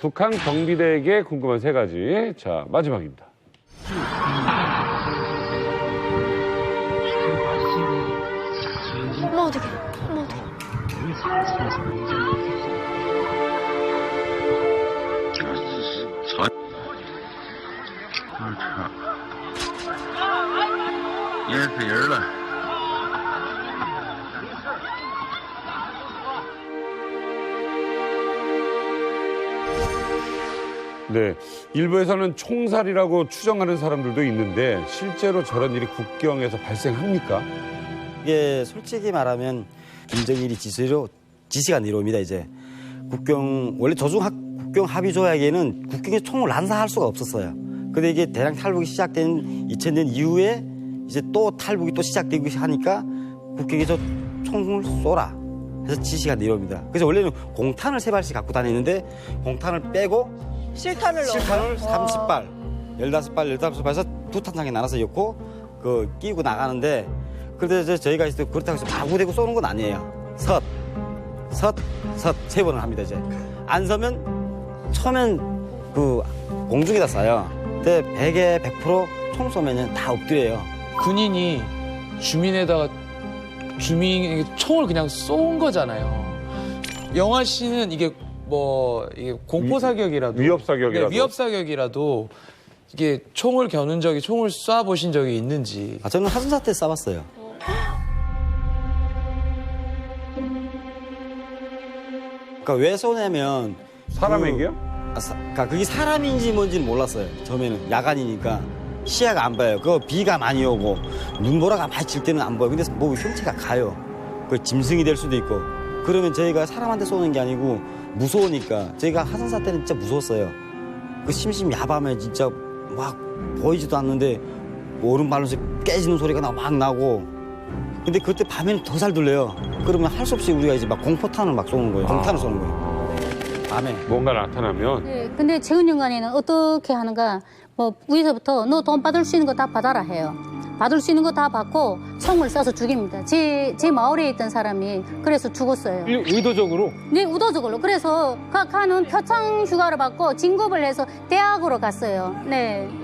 북한 경비대에게 궁금한 세 가지. 자, 마지막입니다. 어머 어떡해. 어머 어떡해. 얘서 열라. 네. 일부에서는 총살이라고 추정하는 사람들도 있는데 실제로 저런 일이 국경에서 발생합니까? 이게 솔직히 말하면 김정일이 지시로 지시가 내려옵니다 이제 국경 원래 조중 합- 국경 합의 조약에는 국경에 총을 난사할 수가 없었어요. 근데 이게 대량 탈북이 시작된 2000년 이후에 이제 또 탈북이 또 시작되고 하니까 국경에서 총을 쏘라 해서 지시가 내려옵니다. 그래서 원래는 공탄을 세 발씩 갖고 다니는데 공탄을 빼고 실탄을 넣어. 실탄을 30발, 15발, 15발에서 두 탄창에 나눠서 넣고 그 끼고 나가는데 그래서 저희가 이제 그렇다고 해서 마구대고 쏘는 건 아니에요. 섯, 섯, 섯세 번을 합니다 이제. 안 서면 처음엔 그 공중에다 쏴요. 근데 100에 100%총 쏘면은 다 엎드려요. 군인이 주민에다가 주민에게 총을 그냥 쏜 거잖아요. 영화 씨는 이게 뭐 이게 공포 사격이라도 위협 사격이라도. 네, 위협 사격이라도 이게 총을 겨눈 적이 총을 쏴 보신 적이 있는지 아, 저는 하순사 때 쏴봤어요. 그러니까 왜 쏘냐면 사람에게요? 그, 아, 사- 그러니까 그게 사람인지 뭔지는 몰랐어요. 처음에는 야간이니까 시야가 안 봐요. 그 비가 많이 오고 눈보라가 많이 칠 때는 안 보여. 근데 뭐 흉체가 가요. 그 짐승이 될 수도 있고. 그러면 저희가 사람한테 쏘는 게 아니고 무서우니까 저희가 하산사 때는 진짜 무서웠어요. 그 심심야밤에 진짜 막 보이지도 않는데 오른 발로서 깨지는 소리가 나- 막 나고 근데 그때 밤에는 더 잘 들려요. 그러면 할 수 없이 우리가 이제 막 공포탄을 막 쏘는 거예요. 공탄을 쏘는 거예요. 밤에. 뭔가 나타나면 네, 근데 재훈 연관에는 어떻게 하는가? 뭐 위에서부터 너 돈 받을 수 있는 거 다 받아라 해요. 받을 수 있는 거 다 받고 총을 쏴서 죽입니다. 제, 제 마을에 있던 사람이 그래서 죽었어요. 의도적으로 네, 우도적으로. 그래서 가, 가는 표창 휴가를 받고 진급을 해서 대학으로 갔어요. 네.